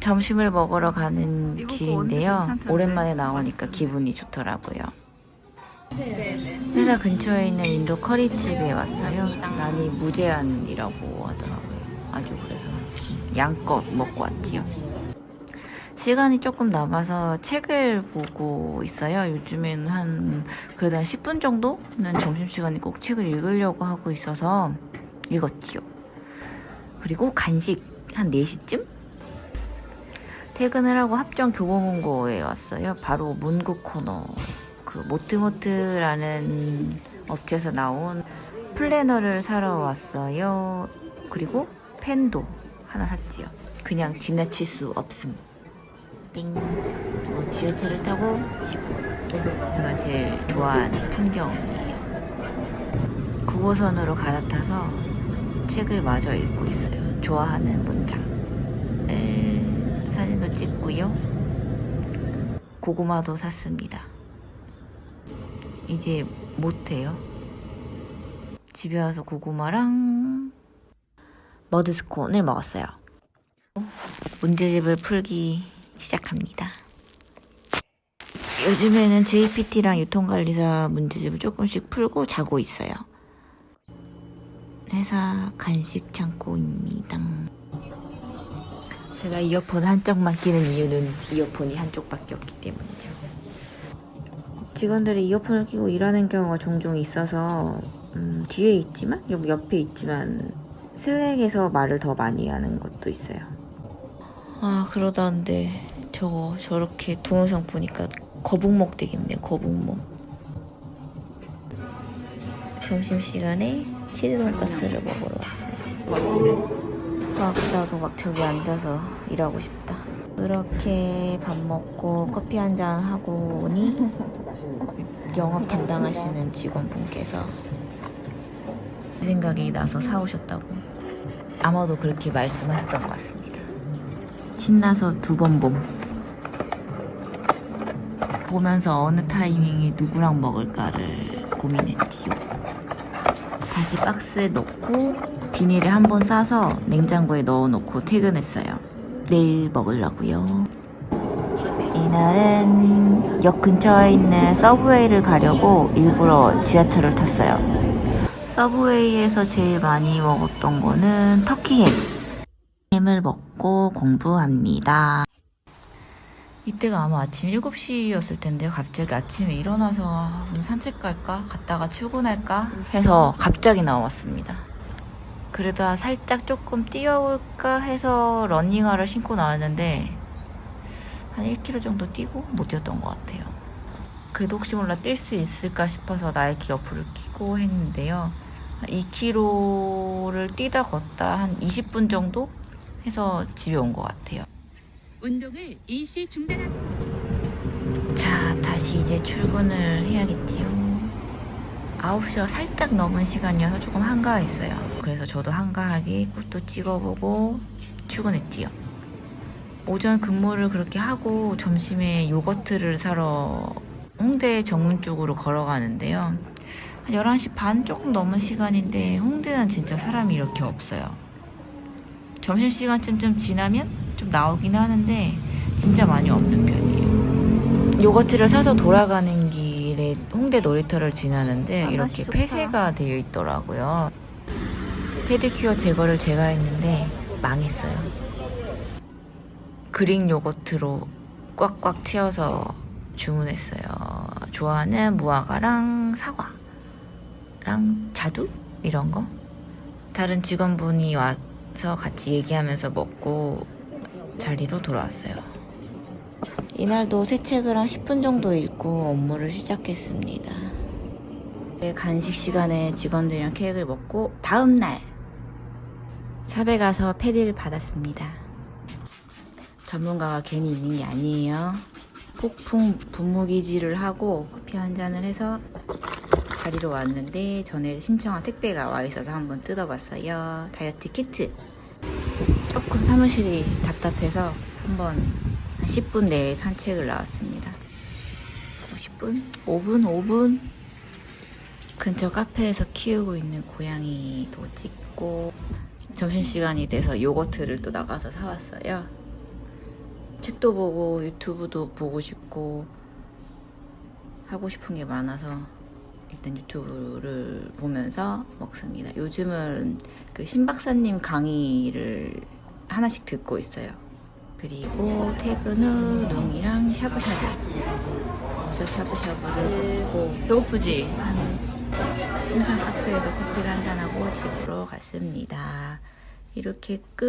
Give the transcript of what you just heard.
점심을 먹으러 가는 길인데요. 오랜만에 나오니까 기분이 좋더라고요. 회사 근처에 있는 인도 커리집에 왔어요. 난이 무제한이라고 하더라고요. 아주 그래서 양껏 먹고 왔지요. 시간이 조금 남아서 책을 보고 있어요. 요즘에는 한 그래도 한 10분 정도는 점심시간에 꼭 책을 읽으려고 하고 있어서 읽었지요. 그리고 간식 한 4시쯤? 퇴근을 하고 합정 교보문고에 왔어요. 바로 문구 코너. 그 모트모트라는 업체에서 나온 플래너를 사러 왔어요. 그리고 펜도 하나 샀지요. 그냥 지나칠 수 없음. 띵. 그리고 지하철을 타고 집. 제가 제일 좋아하는 풍경이에요. 9호선으로 갈아타서 책을 마저 읽고 있어요. 좋아하는 문장을 사진도 찍고요. 고구마도 샀습니다. 이제 못해요. 집에 와서 고구마랑 머드스콘을 먹었어요. 문제집을 풀기 시작합니다. 요즘에는 JPT랑 유통관리사 문제집을 조금씩 풀고 자고 있어요. 회사 간식 창고입니다. 제가 이어폰 한쪽만 끼는 이유는 이어폰이 한쪽밖에 없기 때문이죠. 직원들이 이어폰을 끼고 일하는 경우가 종종 있어서 음, 뒤에 있지만 옆- 옆에 있지만 슬랙에서 말을 더 많이 하는 것도 있어요. 아 그러다는데 저거 저렇게 동영상 보니까 거북목 되겠네요. 거북목. 점심 시간에 치즈 돈가스를 먹으러 왔어요. 막 나도 막 저기 앉아서 일하고 싶다. 그렇게 밥 먹고 커피 한 잔 하고 오니 영업 담당하시는 직원분께서 생각이 나서 사오셨다고 아마도 그렇게 말씀하셨던 것 같습니다. 신나서 두 번 봄. 보면서 어느 타이밍에 누구랑 먹을까를 고민했지요. 다시 박스에 넣고 비닐에 한번 싸서 냉장고에 넣어놓고 퇴근했어요. 내일 먹으려고요. 이날은 역 근처에 있는 서브웨이를 가려고 일부러 지하철을 탔어요. 서브웨이에서 제일 많이 먹었던 거는 터키 햄. 햄을 먹고 공부합니다. 이때가 아마 아침 7시였을 텐데 갑자기 아침에 일어나서 산책 갈까? 갔다가 출근할까? 해서 갑자기 나왔습니다. 그래도 아, 살짝 조금 뛰어올까 해서 러닝화를 신고 나왔는데 한 1km 정도 뛰고 못 뛰었던 것 같아요. 그래도 혹시 몰라 뛸 수 있을까 싶어서 나이키 어플을 끼고 했는데요. 2km를 뛰다 걷다 한 20분 정도 해서 집에 온 것 같아요. 운동을 일시 중단하고 자, 다시 이제 출근을 해야겠지요. 9시가 살짝 넘은 시간이어서 조금 한가했어요. 그래서 저도 한가하게 꽃도 찍어보고 출근했지요. 오전 근무를 그렇게 하고 점심에 요거트를 사러 홍대 정문 쪽으로 걸어가는데요. 한 11시 반 조금 넘은 시간인데 홍대는 진짜 사람이 이렇게 없어요. 점심시간쯤 좀 지나면 좀 나오긴 하는데 진짜 많이 없는 편이에요. 요거트를 사서 돌아가는 길에 홍대 놀이터를 지나는데 아, 이렇게. 폐쇄가 되어 있더라고요. 페디큐어 제거를 제가 했는데 망했어요. 그릭 요거트로 꽉꽉 채워서 주문했어요. 좋아하는 무화과랑 사과랑 자두 이런 거. 다른 직원분이 와서 같이 얘기하면서 먹고 자리로 돌아왔어요. 이날도 새 책을 한 10분 정도 읽고 업무를 시작했습니다. 네, 간식 시간에 직원들이랑 케이크를 먹고 다음 날 샵에 가서 패디를 받았습니다. 전문가가 괜히 있는 게 아니에요. 폭풍 분무기질을 하고 커피 한 잔을 해서 자리로 왔는데 전에 신청한 택배가 와 있어서 한번 뜯어봤어요. 다이어트 키트. 조금 사무실이 답답해서 한번 한 10분 내에 산책을 나왔습니다. 10분? 5분? 5분? 근처 카페에서 키우고 있는 고양이도 찍고 점심시간이 돼서 요거트를 또 나가서 사왔어요. 책도 보고 유튜브도 보고 싶고 하고 싶은 게 많아서 일단 유튜브를 보면서 먹습니다. 요즘은 그 신박사님 강의를 하나씩 듣고 있어요. 그리고 퇴근 후 롱이랑 샤브샤브. 먼저 샤브샤브를 먹고 배고프지? 한 신상 카페에서 커피를 한잔하고 집으로 갔습니다. 이렇게 끝.